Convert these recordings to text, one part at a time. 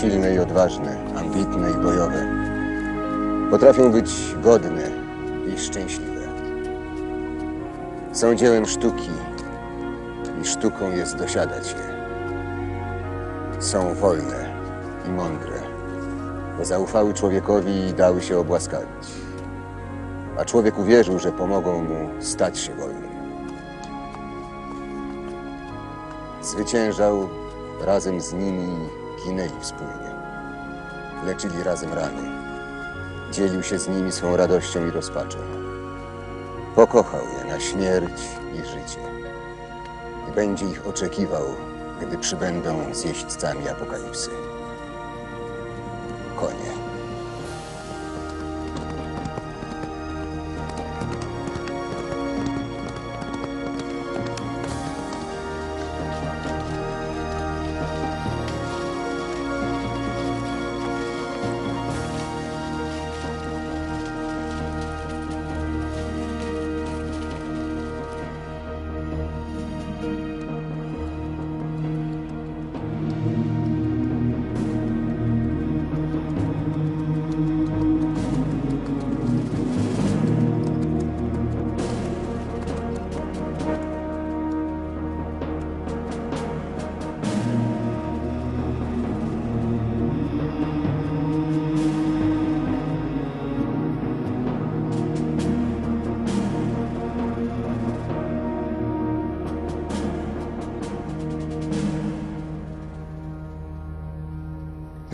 silne i odważne, ambitne i bojowe. Potrafią być godne i szczęśliwe. Są dziełem sztuki i sztuką jest dosiadać je. Są wolne i mądre, bo zaufały człowiekowi i dały się obłaskawić. A człowiek uwierzył, że pomogą mu stać się wolnym. Zwyciężał razem z nimi ginęli wspólnie. Leczyli razem rany. Dzielił się z nimi swą radością i rozpaczą. Pokochał je na śmierć i życie. I będzie ich oczekiwał, gdy przybędą z jeźdźcami apokalipsy. Konie.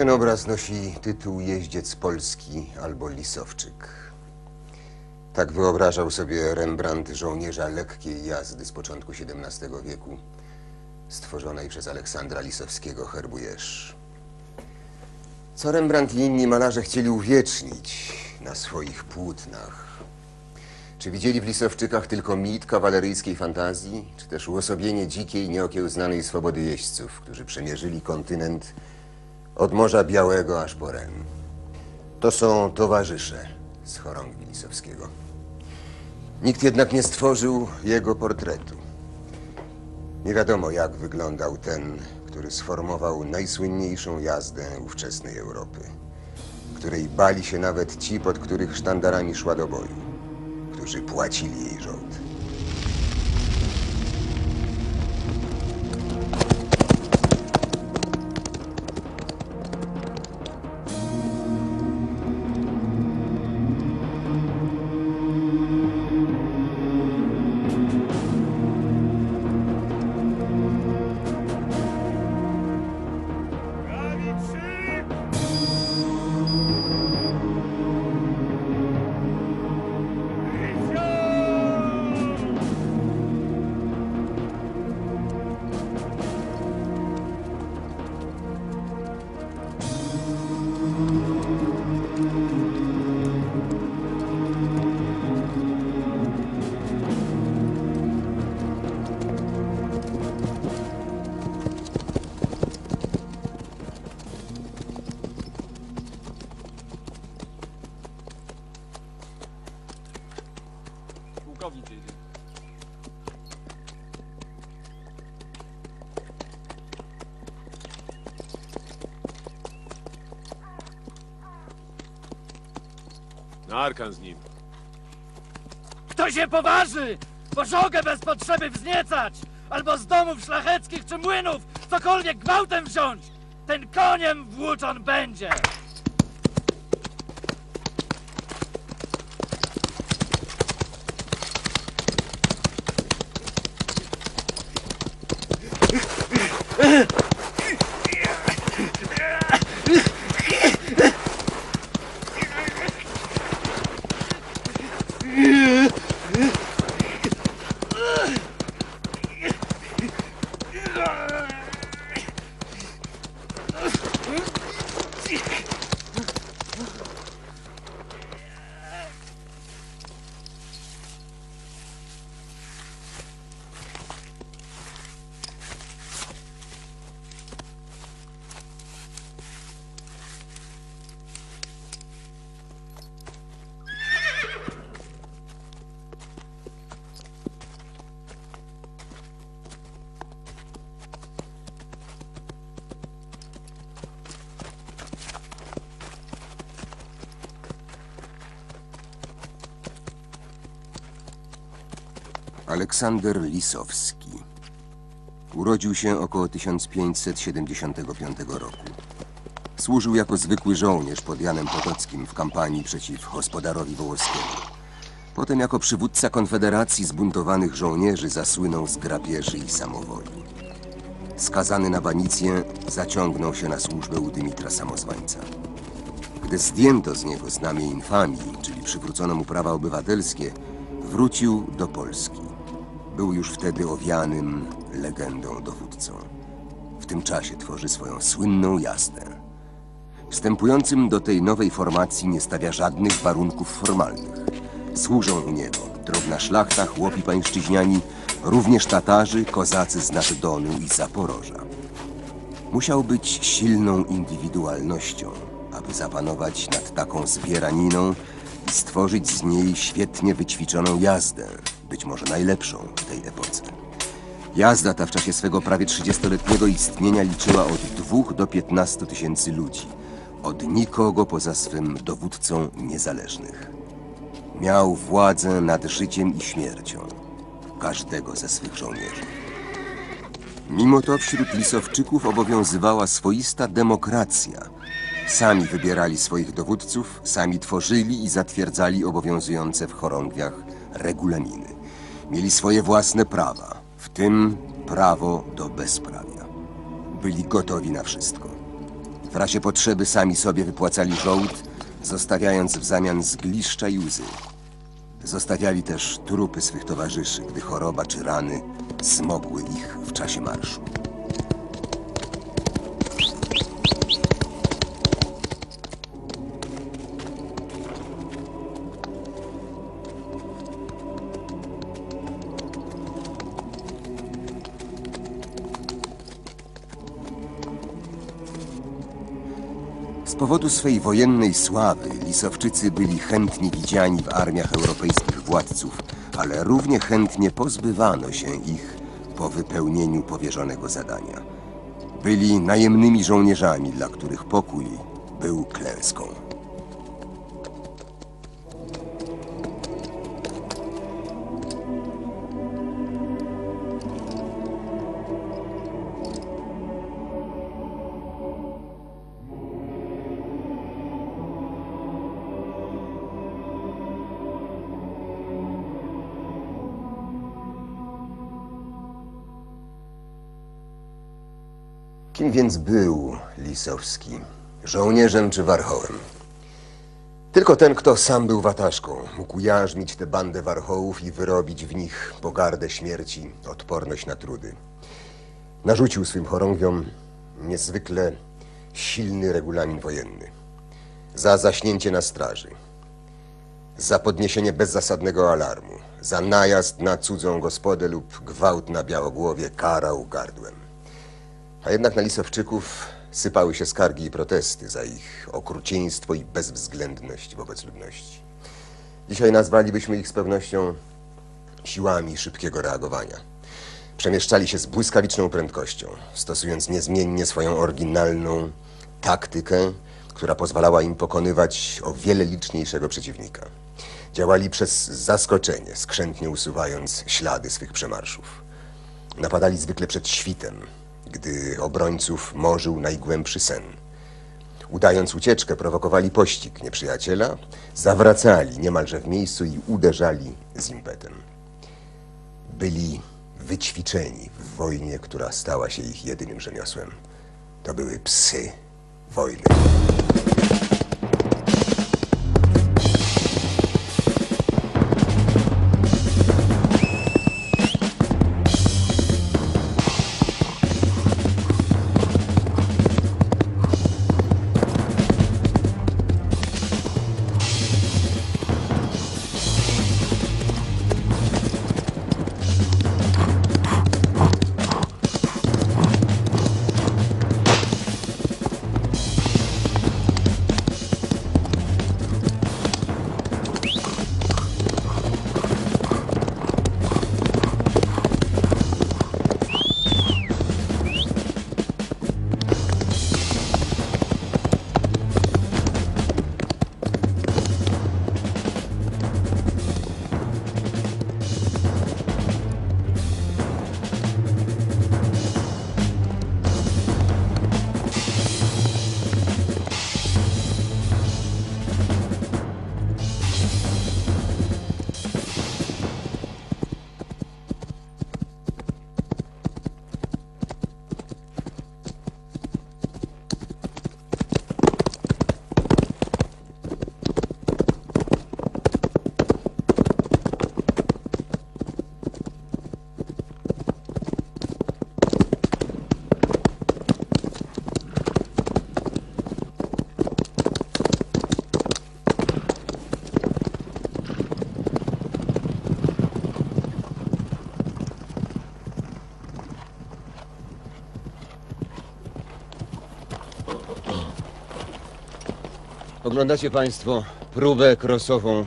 Ten obraz nosi tytuł Jeździec Polski albo Lisowczyk. Tak wyobrażał sobie Rembrandt żołnierza lekkiej jazdy z początku XVII wieku, stworzonej przez Aleksandra Lisowskiego Herbujesz. Co Rembrandt i inni malarze chcieli uwiecznić na swoich płótnach? Czy widzieli w Lisowczykach tylko mit kawaleryjskiej fantazji, czy też uosobienie dzikiej, nieokiełznanej swobody jeźdźców, którzy przemierzyli kontynent od Morza Białego aż po Ren. To są towarzysze z chorągwi Lisowskiego. Nikt jednak nie stworzył jego portretu. Nie wiadomo, jak wyglądał ten, który sformował najsłynniejszą jazdę ówczesnej Europy, której bali się nawet ci, pod których sztandarami szła do boju, którzy płacili jej żołd. Arkan z nim. Kto się poważy? bożogę bez potrzeby wzniecać! Albo z domów szlacheckich czy młynów cokolwiek gwałtem wziąć! Ten koniem włóczon będzie! Ugh! Aleksander Lisowski. Urodził się około 1575 roku. Służył jako zwykły żołnierz pod Janem Potockim w kampanii przeciw gospodarowi Wołoskiemu. Potem jako przywódca konfederacji zbuntowanych żołnierzy zasłynął z grabieży i samowoli. Skazany na banicję, zaciągnął się na służbę u Dymitra Samozwańca. Gdy zdjęto z niego znamię infamii, czyli przywrócono mu prawa obywatelskie, wrócił do Polski. Był już wtedy owianym legendą dowódcą. W tym czasie tworzy swoją słynną jazdę. Wstępującym do tej nowej formacji nie stawia żadnych warunków formalnych. Służą u niego drobna szlachta, chłopi pańszczyźniani, również Tatarzy, kozacy z Nadodonu i Zaporoża. Musiał być silną indywidualnością, aby zapanować nad taką zbieraniną i stworzyć z niej świetnie wyćwiczoną jazdę, być może najlepszą w tej epoce. Jazda ta w czasie swego prawie 30-letniego istnienia liczyła od 2 do 15 tysięcy ludzi, od nikogo poza swym dowódcą niezależnych. Miał władzę nad życiem i śmiercią każdego ze swych żołnierzy. Mimo to wśród Lisowczyków obowiązywała swoista demokracja. Sami wybierali swoich dowódców, sami tworzyli i zatwierdzali obowiązujące w chorągwiach regulaminy. Mieli swoje własne prawa, w tym prawo do bezprawia. Byli gotowi na wszystko. W razie potrzeby sami sobie wypłacali żołd, zostawiając w zamian zgliszcza i łzy. Zostawiali też trupy swych towarzyszy, gdy choroba czy rany smogły ich w czasie marszu. Powodu swej wojennej sławy Lisowczycy byli chętni widziani w armiach europejskich władców, ale równie chętnie pozbywano się ich po wypełnieniu powierzonego zadania. Byli najemnymi żołnierzami, dla których pokój był klęską. Kim więc był Lisowski? Żołnierzem czy warchołem? Tylko ten, kto sam był wataszką, mógł jarzmić tę bandę warchołów i wyrobić w nich pogardę śmierci, odporność na trudy. Narzucił swym chorągwiom niezwykle silny regulamin wojenny. Za zaśnięcie na straży, za podniesienie bezzasadnego alarmu, za najazd na cudzą gospodę lub gwałt na białogłowie karał gardłem. A jednak na Lisowczyków sypały się skargi i protesty za ich okrucieństwo i bezwzględność wobec ludności. Dzisiaj nazwalibyśmy ich z pewnością siłami szybkiego reagowania. Przemieszczali się z błyskawiczną prędkością, stosując niezmiennie swoją oryginalną taktykę, która pozwalała im pokonywać o wiele liczniejszego przeciwnika. Działali przez zaskoczenie, skrzętnie usuwając ślady swych przemarszów. Napadali zwykle przed świtem, gdy obrońców morzył najgłębszy sen. Udając ucieczkę, prowokowali pościg nieprzyjaciela, zawracali niemalże w miejscu i uderzali z impetem. Byli wyćwiczeni w wojnie, która stała się ich jedynym rzemiosłem. To były psy wojny. Oglądacie Państwo próbę krosową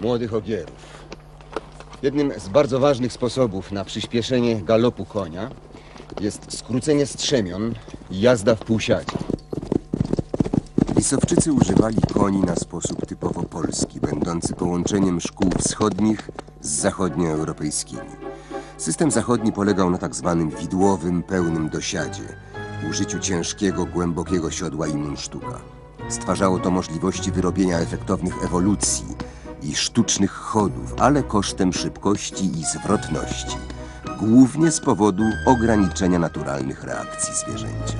młodych ogierów. Jednym z bardzo ważnych sposobów na przyspieszenie galopu konia jest skrócenie strzemion i jazda w półsiadzie. Lisowczycy używali koni na sposób typowo polski, będący połączeniem szkół wschodnich z zachodnioeuropejskimi. System zachodni polegał na tak zwanym widłowym, pełnym dosiadzie, użyciu ciężkiego, głębokiego siodła i munsztuka. Stwarzało to możliwości wyrobienia efektownych ewolucji i sztucznych chodów, ale kosztem szybkości i zwrotności, głównie z powodu ograniczenia naturalnych reakcji zwierzęcia.